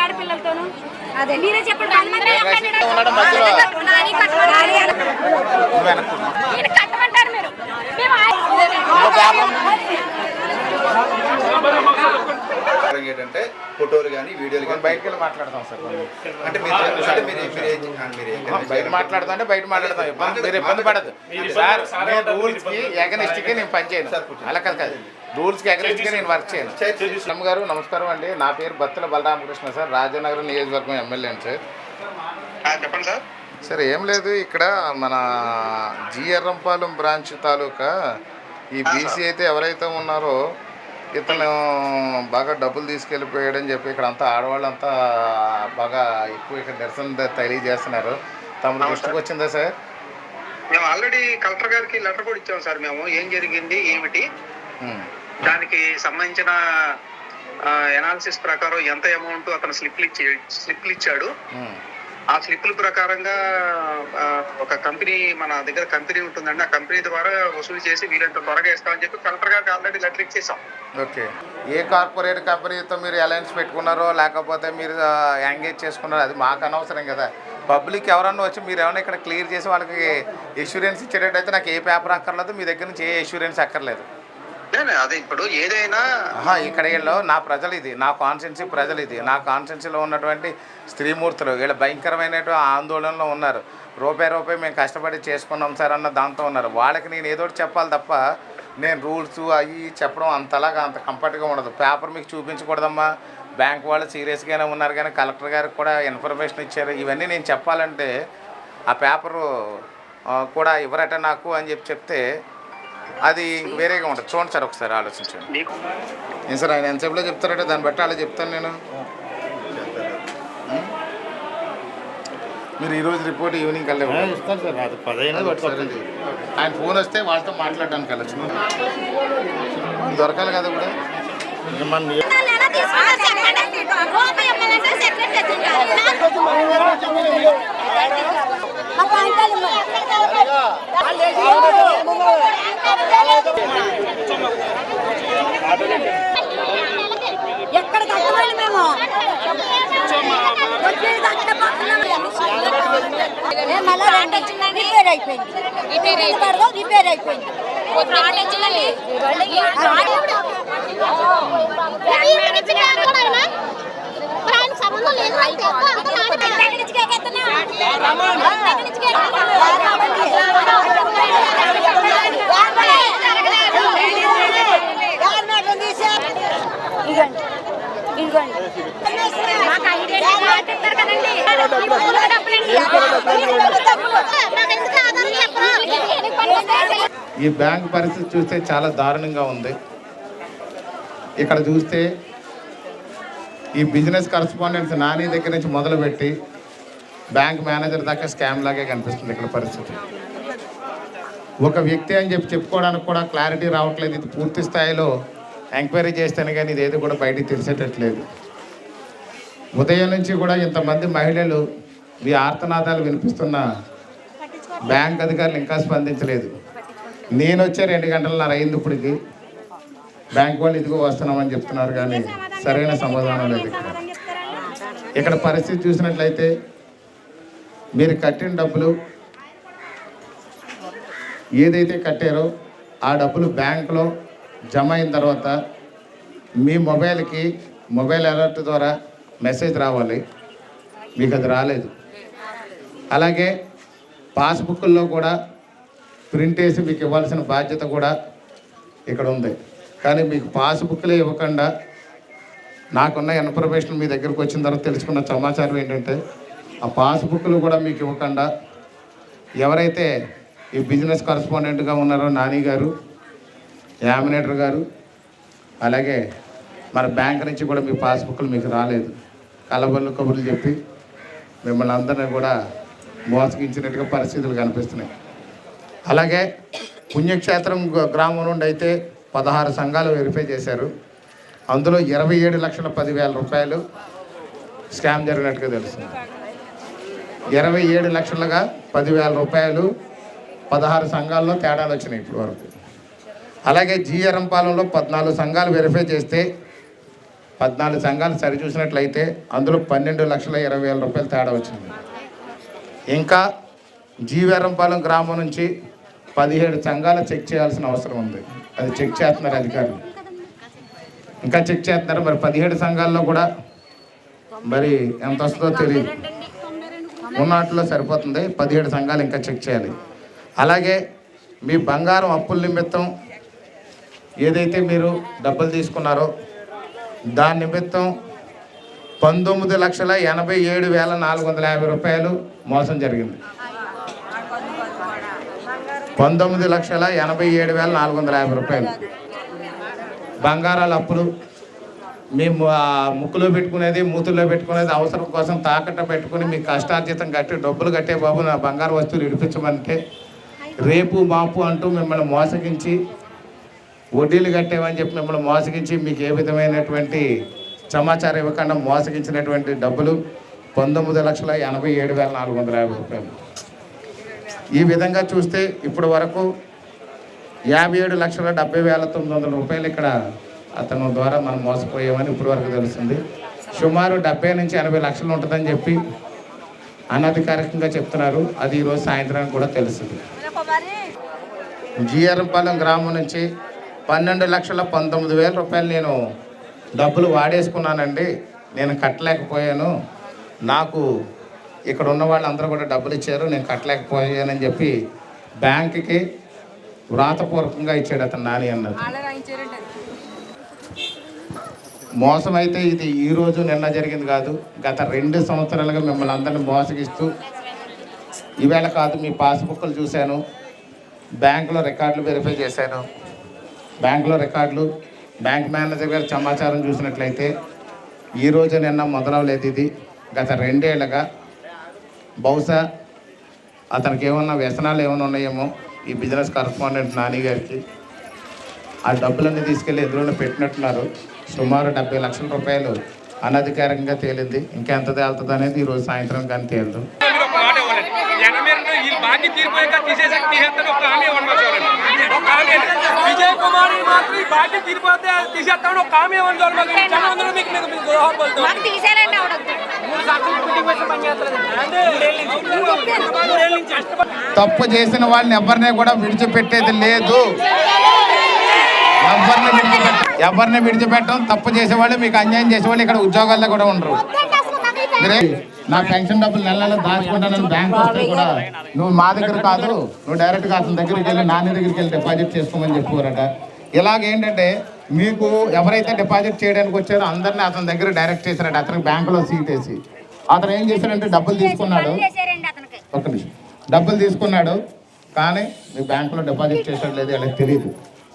ఆడపిల్లలతోను. అదే. మీరే చెప్పండి కట్టమంటారు మీరు. ఏంటంటే ఫోటోలు కానీ వీడియోలు కానీ బయటికి వెళ్ళి మాట్లాడతాం సార్. అంటే మీరు బయట మాట్లాడతాం అంటే బయట మాట్లాడతాం ఇబ్బంది మీరు ఇబ్బంది పడదు సార్ నేను రూల్స్కి ఎగనిస్ట్కి నేను పని చేయను. అలా కాదు కాదు. రూల్స్కి ఎగనిస్ట్కి నేను వర్క్ చేయను. శ్రమ్ గారు నమస్కారం అండి. నా పేరు బత్తుల బలరామకృష్ణ సార్. రాజనగరం నియోజకవర్గం ఎమ్మెల్యే సార్. చెప్పండి సార్. సార్ ఏం లేదు ఇక్కడ మన జిఎర్రంపాలెం బ్రాంచ్ తాలూకా ఈ బీసీ అయితే ఎవరైతే ఉన్నారో ఇతను బాగా డబ్బులు తీసుకెళ్ళిపోయాడని చెప్పి ఇక్కడ అంతా ఆడవాళ్ళంతా బాగా ఎక్కువ ఇక్కడ నిరసన తెలియజేస్తున్నారు. తమ దృష్టికి వచ్చిందా సార్? మేము ఆల్రెడీ కలెక్టర్ గారికి లెటర్ కూడా ఇచ్చాం సార్ మేము. ఏం జరిగింది ఏమిటి? దానికి సంబంధించిన ఎనాలిసిస్ ప్రకారం ఎంత అమౌంట్ అతను స్లిప్లు ఇచ్చి స్లిప్లు ఇచ్చాడు. ఆ స్లిప్పుల ప్రకారంగా ఒక కంపెనీ మన దగ్గర కంపెనీ ఉంటుందండి. ఆ కంపెనీ ద్వారా వసూలు చేసి వీలంత త్వరగా ఇస్తామని చెప్పి కలెక్టర్ గారికి ఆల్రెడీ లెటర్ ఇచ్చేసాం. ఓకే. ఏ కార్పొరేట్ కంపెనీతో మీరు అలయన్స్ పెట్టుకున్నారో లేకపోతే మీరు ఎంగేజ్ చేసుకున్నారో అది మాకు అనవసరం కదా. పబ్లిక్ ఎవరన్నా వచ్చి మీరు ఏమైనా ఇక్కడ క్లియర్ చేసి వాళ్ళకి ఇన్సూరెన్స్ ఇచ్చేటట్టయితే నాకు ఏ పేపర్ అక్కర్లేదు మీ దగ్గర నుంచి ఏ ఇన్సూరెన్స్ అక్కర్లేదు. అదే ఇప్పుడు ఏదైనా ఇక్కడ వీళ్ళు నా ప్రజలు ఇది నా కాన్స్టెన్సీ ప్రజలు ఇది. నా కాన్స్టెన్సీలో ఉన్నటువంటి స్త్రీమూర్తులు వీళ్ళు భయంకరమైనటువంటి ఆందోళనలో ఉన్నారు. రూపాయి రూపాయి మేము కష్టపడి చేసుకున్నాం సార్ అన్న దాంతో ఉన్నారు. వాళ్ళకి నేను ఏదో ఒకటి చెప్పాలి తప్ప నేను రూల్స్ అవి చెప్పడం అంతలాగా అంత కంఫర్ట్గా ఉండదు. పేపర్ మీకు చూపించకూడదమ్మా. బ్యాంక్ వాళ్ళు సీరియస్గానే ఉన్నారు కానీ కలెక్టర్ గారికి కూడా ఇన్ఫర్మేషన్ ఇచ్చారు. ఇవన్నీ నేను చెప్పాలంటే ఆ పేపరు కూడా ఇవ్వరట నాకు అని చెప్పి చెప్తే అది వేరేగా ఉంటుంది. చూడండి సార్ ఒకసారి ఆలోచించండి. ఏం సార్ ఆయన ఎంతసేపులో చెప్తారంటే? దాన్ని బట్టి అలా చెప్తాను నేను? మీరు ఈరోజు రిపోర్ట్ ఈవినింగ్ కల్లా ఇవ్వాలి. ఇస్తాను సార్. అది పదైనా సరే. ఆయన ఫోన్ వస్తే వాళ్ళతో మాట్లాడడానికి వెళ్ళచ్చు దొరకాలి కదా కూడా. మన రిపేర్ అయిపోయింది రిపేర్ అయిపోయింది రిపేర్ అయిపోయింది ఫ్రాడ్ ఈ ఊళ్ళో డబ్బులండి. మాకు ఎందుకు ఆధారం చెప్పరు? ఈ బ్యాంక్ పరిస్థితి చూస్తే చాలా దారుణంగా ఉంది ఇక్కడ చూస్తే ఈ బిజినెస్ కరస్పాండెంట్స్ నాని దగ్గర నుంచి మొదలుపెట్టి బ్యాంక్ మేనేజర్ దాకా స్కామ్ లాగే కనిపిస్తుంది ఇక్కడ పరిస్థితి ఒక వ్యక్తి అని చెప్పి చెప్పుకోవడానికి కూడా క్లారిటీ రావట్లేదు ఇది పూర్తి స్థాయిలో ఎంక్వైరీ చేస్తేనే కానీ ఇది ఏది కూడా బయటికి తెలిసేటట్లేదు. ఉదయం నుంచి కూడా ఇంతమంది మహిళలు ఈ ఆర్తనాదాలు వినిపిస్తున్న బ్యాంక్ అధికారులు ఇంకా స్పందించలేదు. నేను వచ్చే రెండు గంటలన్నర అయింది ఇప్పటికి. బ్యాంక్ వాళ్ళు ఇదిగో వస్తున్నామని చెప్తున్నారు కానీ సరైన సమాధానం లేదు ఇక్కడ. ఇక్కడ పరిస్థితి చూసినట్లయితే మీరు కట్టిన డబ్బులు ఏదైతే కట్టారో ఆ డబ్బులు బ్యాంకులో జమ అయిన తర్వాత మీ మొబైల్కి మొబైల్ అలర్ట్ ద్వారా మెసేజ్ రావాలి. మీకు అది రాలేదు. అలాగే పాస్బుక్ల్లో కూడా ప్రింట్ వేసి మీకు ఇవ్వాల్సిన బాధ్యత కూడా ఇక్కడ ఉంది. కానీ మీకు పాస్బుక్లే ఇవ్వకుండా నాకున్న ఇన్ఫర్మేషన్ మీ దగ్గరకు వచ్చిన తర్వాత తెలుసుకున్న సమాచారం ఏంటంటే ఆ పాస్బుక్లు కూడా మీకు ఇవ్వకుండా ఎవరైతే ఈ బిజినెస్ కరస్పాండెంట్గా ఉన్నారో నాని గారు యామినేటర్ గారు అలాగే మన బ్యాంక్ నుంచి కూడా మీ పాస్బుక్లు మీకు రాలేదు. కలబల్లు కబుర్లు చెప్పి మిమ్మల్ని అందరినీ కూడా మోసగించినట్టుగా పరిస్థితులు కనిపిస్తున్నాయి. అలాగే పుణ్యక్షేత్రం గ్రామం నుండి అయితే పదహారు సంఘాలు వెరిఫై చేశారు. అందులో ఇరవై ఏడు లక్షల పదివేల రూపాయలు స్కామ్ జరిగినట్టుగా తెలుస్తుంది. ఇరవై ఏడు లక్షలుగా పదివేల రూపాయలు పదహారు సంఘాల్లో తేడాలు వచ్చినాయి ఇప్పటి వరకు అలాగే జీఎరం పాలెంలో పద్నాలుగు సంఘాలు వెరిఫై చేస్తే పద్నాలుగు సంఘాలు సరిచూసినట్లయితే అందులో పన్నెండు లక్షల ఇరవై వేల రూపాయలు తేడా వచ్చింది. ఇంకా జీవీరంపాలెం గ్రామం నుంచి పదిహేడు సంఘాలు చెక్ చేయాల్సిన అవసరం ఉంది. అది చెక్ చేస్తున్నారు అధికారులు. ఇంకా చెక్ చేస్తున్నారు. మరి పదిహేడు సంఘాల్లో కూడా మరి ఎంత వస్తుందో తెలియదు. ఉన్నట్లో సరిపోతుంది. పదిహేడు సంఘాలు ఇంకా చెక్ చేయాలి. అలాగే మీ బంగారం అప్పుల నిమిత్తం ఏదైతే మీరు డబ్బులు తీసుకున్నారో దాని నిమిత్తం పంతొమ్మిది లక్షల ఎనభై ఏడు వేల నాలుగు వందల యాభై రూపాయలు మోసం జరిగింది. పంతొమ్మిది లక్షల ఎనభై ఏడు వేల నాలుగు వందల యాభై రూపాయలు. బంగారాల అప్పులు. మేము ముక్కులో పెట్టుకునేది మూతుల్లో పెట్టుకునేది అవసరం కోసం తాకట్ట పెట్టుకుని మీ కష్టార్జితం కట్టి డబ్బులు కట్టే బాబు నా బంగారు వస్తువులు ఇడిపించమంటే రేపు మాపు అంటూ మిమ్మల్ని మోసగించి వడ్డీలు కట్టేవని చెప్పి మిమ్మల్ని మోసగించి మీకు ఏ విధమైనటువంటి సమాచారం ఇవ్వకుండా మోసగించినటువంటి డబ్బులు పంతొమ్మిది లక్షల ఎనభై ఏడు వేల నాలుగు వందల యాభై రూపాయలు. ఈ విధంగా చూస్తే ఇప్పటి వరకు యాభై ఏడు లక్షల డెబ్బై వేల తొమ్మిది వందల రూపాయలు ఇక్కడ అతను ద్వారా మనం మోసపోయామని ఇప్పటి వరకు తెలుస్తుంది. సుమారు డెబ్బై నుంచి ఎనభై లక్షలు ఉంటుందని చెప్పి అనధికారికంగా చెప్తున్నారు. అది ఈరోజు సాయంత్రానికి కూడా తెలుస్తుంది. జిఆర్పాలెం గ్రామం నుంచి పన్నెండు లక్షల పంతొమ్మిది వేల రూపాయలు నేను డబ్బులు వాడేసుకున్నానండి. నేను కట్టలేకపోయాను. నాకు ఇక్కడ ఉన్న వాళ్ళందరూ కూడా డబ్బులు ఇచ్చారు. నేను కట్టలేకపోయానని చెప్పి బ్యాంక్కి వ్రాతపూర్వకంగా ఇచ్చాడు అతను నాని అన్నది. మోసం అయితే ఇది ఈ రోజు నిన్న జరిగింది కాదు. గత రెండు సంవత్సరాలుగా మిమ్మల్ని అందరిని మోసగిస్తూ ఈవేళ కాదు మీ పాస్బుక్లు చూశాను. బ్యాంకులో రికార్డులు వెరిఫై చేశాను. బ్యాంకులో రికార్డులు బ్యాంక్ మేనేజర్ గారి సమాచారం చూసినట్లయితే ఈ నిన్న మొదలవలేదు ఇది. గత రెండేళ్ళుగా బహుశా అతనికి ఏమన్నా వ్యసనాలు ఏమైనా ఉన్నాయేమో ఈ బిజినెస్ కరస్పాండెంట్ నాని గారికి. ఆ డబ్బులన్నీ తీసుకెళ్ళి ఎదురులో పెట్టినట్టున్నారు. సుమారు డెబ్బై లక్షల రూపాయలు అనధికారికంగా తేలింది. ఇంకెంత తేలుతుంది అనేది ఈరోజు సాయంత్రం కానీ తేలదు. ఈ బాకీ తీరిపోయాక తీసేసి తీసేస్తాను ఒక హామీ ఇవ్వండి ఒక హామీ విజయ్ కుమార్ మాత్రం ఈ బాకీ తీరిపోతే అది తీసేస్తామని ఒక హామీ ఇవ్వండి చూడండి. మాకు మీకు మీకు దోహం తప్పు చేసిన వాళ్ళని ఎవరిని కూడా విడిచిపెట్టేది లేదు. ఎవరిని విడిచిపెట్ట ఎవరిని విడిచిపెట్టం తప్పు చేసేవాళ్ళు మీకు అన్యాయం చేసేవాళ్ళు ఇక్కడ ఉద్యోగాల్లో కూడా ఉండరు. నా పెన్షన్ డబ్బులు నెల నెల దాచుకుంటానని బ్యాంక్ వస్తే కూడా నువ్వు మా దగ్గర కాదు నువ్వు డైరెక్ట్గా అతని దగ్గరికి వెళ్ళి నాన్న దగ్గరికి వెళ్ళి డిపాజిట్ చేసుకోమని చెప్పారట ఇలాగేంటంటే మీకు ఎవరైతే డిపాజిట్ చేయడానికి వచ్చారో అందరినీ అతని దగ్గర డైరెక్ట్ చేశారట అతనికి బ్యాంకులో సీట్ వేసి. అతను ఏం చేశాడంటే డబ్బులు తీసుకున్నాడు. ఒక్క నిమిషం. డబ్బులు తీసుకున్నాడు కానీ మీ బ్యాంకులో డిపాజిట్ చేసాడు లేదు వాళ్ళకి తెలియదు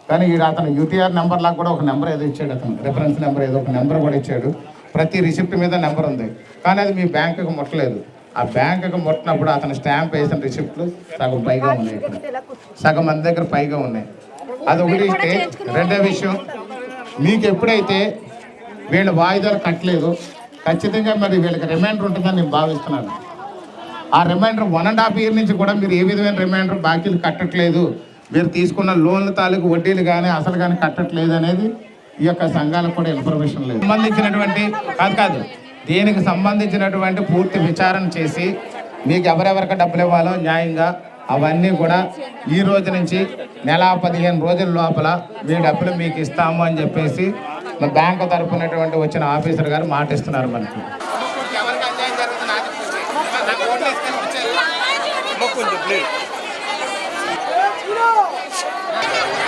కానీ అతను యూటీఆర్ నెంబర్ లాగా కూడా ఒక నెంబర్ ఏదో ఇచ్చాడు అతను. రిఫరెన్స్ నెంబర్ ఏదో ఒక నెంబర్ కూడా ఇచ్చాడు. ప్రతి రిసిప్ట్ మీద నెంబర్ ఉంది. కానీ అది మీ బ్యాంకుకి ముట్టలేదు. ఆ బ్యాంకుకి ముట్టినప్పుడు అతను స్టాంప్ వేసిన రిసిప్ట్లు సగం పైగా ఉన్నాయి. సగం మంది దగ్గర పైగా ఉన్నాయి. అది ఒకటి ఇస్తే రెండో విషయం మీకు ఎప్పుడైతే వీళ్ళు వాయిదాలు కట్టలేదు ఖచ్చితంగా మరి వీళ్ళకి రిమైండర్ ఉంటుందని నేను భావిస్తున్నాను. ఆ reminder one and half year నుంచి కూడా మీరు ఏ విధమైన రిమైండర్ బాకీలు కట్టట్లేదు. మీరు తీసుకున్న లోన్ల తాలూకు వడ్డీలు కానీ అసలు కానీ కట్టట్లేదు అనేది ఈ యొక్క సంఘాలకు కూడా ఇన్ఫర్మేషన్ లేదు సంబంధించినటువంటి కాదు కాదు దీనికి సంబంధించినటువంటి పూర్తి విచారణ చేసి మీకు ఎవరెవరికి డబ్బులు ఇవ్వాలో న్యాయంగా అవన్నీ కూడా ఈ రోజు నుంచి నెల పదిహేను రోజుల లోపల మీ డబ్బులు మీకు ఇస్తాము అని చెప్పేసి మా బ్యాంకు తరపునటువంటి వచ్చిన ఆఫీసర్ గారు మాట ఇస్తున్నారు మనకి Thank you.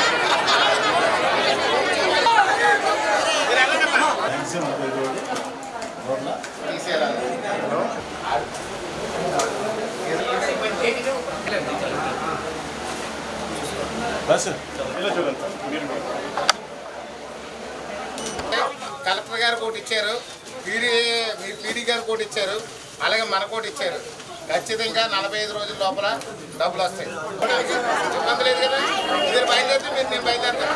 బస్ ఇలా చూడండి కలెక్టర్ గారు కోటి ఇచ్చారు పీడీ మీ పీడీ గారు కోటి ఇచ్చారు అలాగే మన కోటి ఇచ్చారు. ఖచ్చితంగా నలభై ఐదు రోజుల లోపల డబ్బులు వస్తాయి. ఇబ్బంది లేదు కదా? మీరు బయలుదేరితే మీరు నేను బయలుదేరుతాను.